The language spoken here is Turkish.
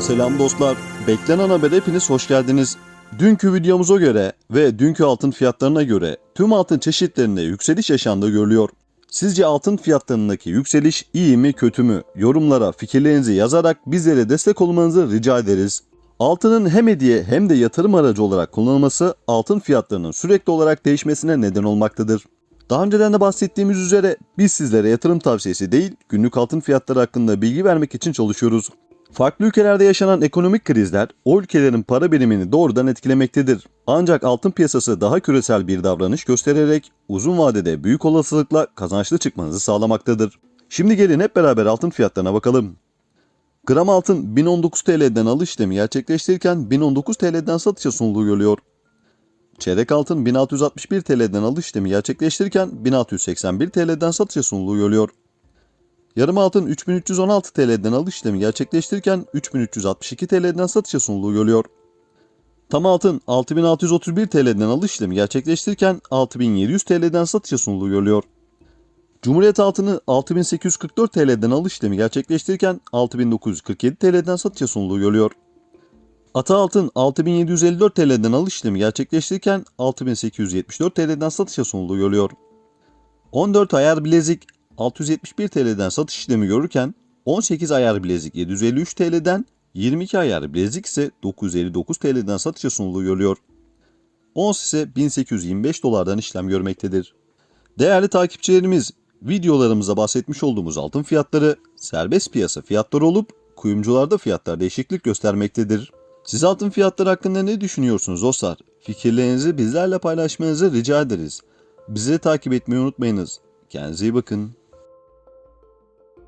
Selam dostlar. Beklenen habere hepiniz hoş geldiniz. Dünkü videomuza göre ve dünkü altın fiyatlarına göre tüm altın çeşitlerinde yükseliş yaşandığı görülüyor. Sizce altın fiyatlarındaki yükseliş iyi mi kötü mü? Yorumlara fikirlerinizi yazarak bizlere destek olmanızı rica ederiz. Altının hem hediye hem de yatırım aracı olarak kullanılması altın fiyatlarının sürekli olarak değişmesine neden olmaktadır. Daha önceden de bahsettiğimiz üzere biz sizlere yatırım tavsiyesi değil, günlük altın fiyatları hakkında bilgi vermek için çalışıyoruz. Farklı ülkelerde yaşanan ekonomik krizler o ülkelerin para birimini doğrudan etkilemektedir. Ancak altın piyasası daha küresel bir davranış göstererek uzun vadede büyük olasılıkla kazançlı çıkmanızı sağlamaktadır. Şimdi gelin hep beraber altın fiyatlarına bakalım. Gram altın 1019 TL'den alış işlemi gerçekleştirirken 1019 TL'den satışa sunuluğu görülüyor. Çeyrek altın 1661 TL'den alış işlemi gerçekleştirirken 1681 TL'den satışa sunuluğu görülüyor. Yarım altın 3316 TL'den alış işlemi gerçekleştirirken 3362 TL'den satışa sunuluğu görülüyor. Tam altın 6631 TL'den alış işlemi gerçekleştirirken 6700 TL'den satışa sunuluğu görülüyor. Cumhuriyet altını 6844 TL'den alış işlemi gerçekleştirirken 6947 TL'den satışa sunuluğu görülüyor. Ata altın 6754 TL'den alış işlemi gerçekleştirirken 6874 TL'den satışa sunuluğu görülüyor. 14 ayar bilezik 671 TL'den satış işlemi görürken 18 ayar bilezik 753 TL'den 22 ayar bilezik ise 959 TL'den satışa sunuluğu görülüyor. Ons ise 1825 dolardan işlem görmektedir. Değerli takipçilerimiz, videolarımızda bahsetmiş olduğumuz altın fiyatları serbest piyasa fiyatları olup kuyumcularda fiyatlar değişiklik göstermektedir. Siz altın fiyatları hakkında ne düşünüyorsunuz dostlar? Fikirlerinizi bizlerle paylaşmanızı rica ederiz. Bizi takip etmeyi unutmayınız. Kendinize iyi bakın.